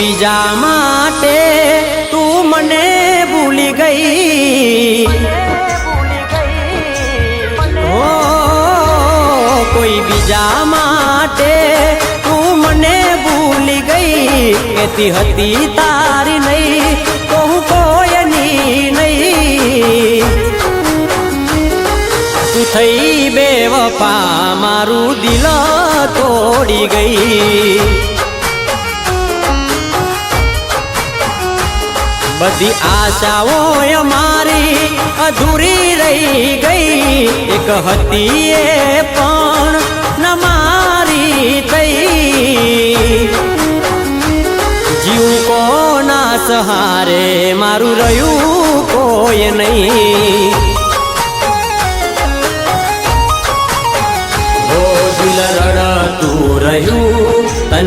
બીજા માટે તું મને ભૂલી ગઈ. ઓ કોઈ બીજા માટે તું મને ભૂલી ગઈ. એથી હતી તારી નહીં તો હું કોયની નહીં. તું થઈ બે વપા મારું દિલ તોડી ગઈ. બધી આશાઓ અમારી અધૂરી રહી ગઈ. એક હતી એ પણ ન મારી થઈ. જીવ કોના સહારે મારું રહ્યું કોઈ નહીં.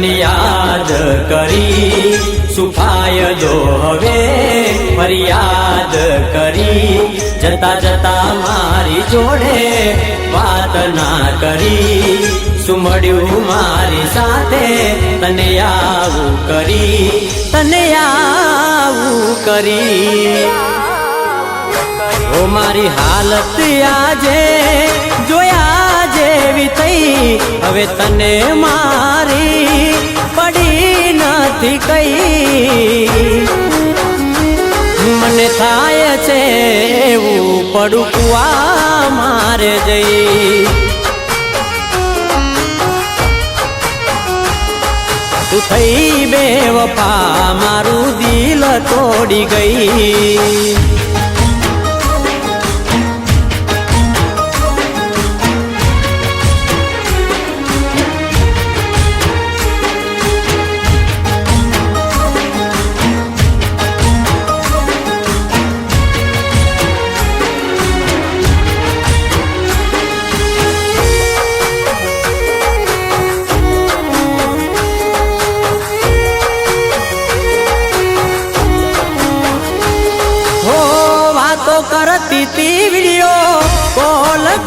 યાદ કરી સુફાય દો હવે ફરિયાદ કરી, જતા જતા મારી જોડે વાત ના કરી, સુમડ્યું મારી સાથે તને આવું કરી, તને આવું કરી. ઓ મારી હાલત આજે જોયા જેવી થઈ, હવે તને મારી પડી નથી કઈ મને થાય છે એવું પડકુઆ મારે જઈ. તું થઈ બે વફા મારું દિલ તોડી ગઈ.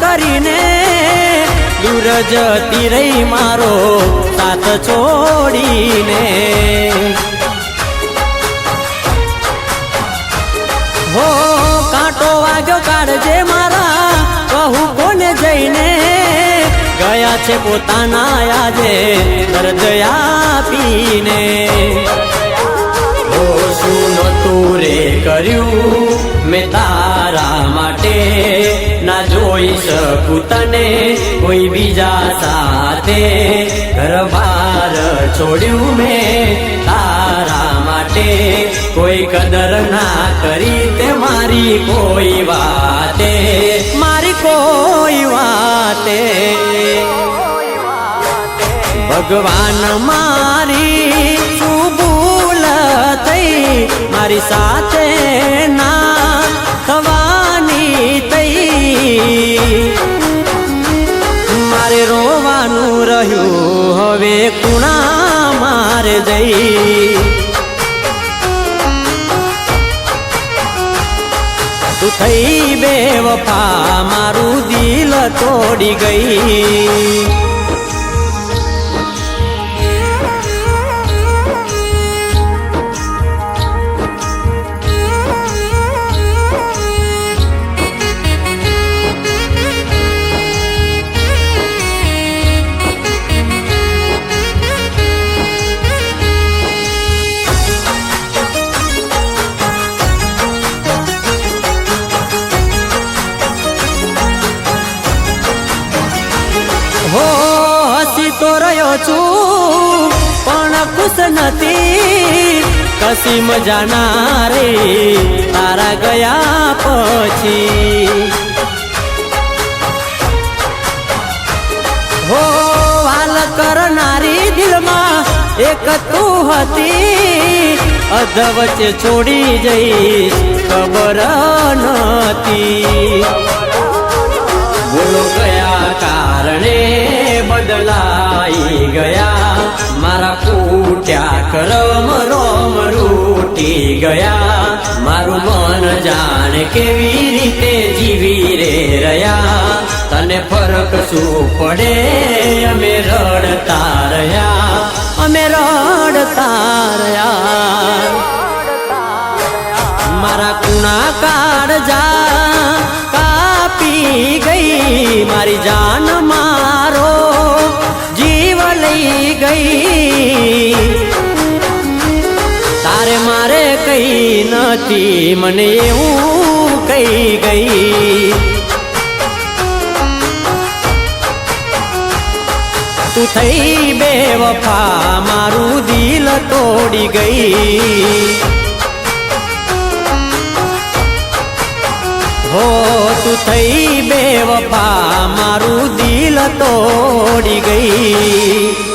કરીને દૂર જતી રહી મારો સાથ છોડીને. હો, કાંટો વાગ્યો કાઢજે મારા કહું કોને જઈને ગયા છે પોતાના આજે દર્દ આપીને. શું નતું રે કર્યું મેં ના જોઈ શકું તને કોઈ બીજા સાથે ઘરબાર છોડ્યું મેં તારા માટે. કોઈ કદર ના કરી તે મારી કોઈ વાતે. મારી કોઈ વાતે. ભગવાન મારી શું ભૂલ થઈ મારી સાથે ના રોવાનું રહ્યું. હવે કુણા મારે જઈ. તું થઈ બે વફા મારું દિલ તોડી ગઈ. તો રહ્યો છું, પણ ખુશ નથી. કશી મજા ના રે, તારા ગયા પછી. હો વાલ કરનારી દિલમાં એક તું હતી. અધ વચ્ચે છોડી જઈશ, ખબર નથી કરમ રોમ રૂટી ગયા. મારું મન જાણે કેવી રીતે જીવી રે રહ્યા. તને ફરક શું પડે? અમે રડતા રહ્યા. અમે રડતા રહ્યા. મારા કુણા કાળજા કાપી ગઈ. મારી જાન મારો. જીવ લઈ ગઈ. કઈ નથી, મને એવું કહી ગઈ. તું થઈ બે વફા, મારું દિલ તોડી ગઈ. હો, તું થઈ બે વફા, મારું દિલ તોડી ગઈ.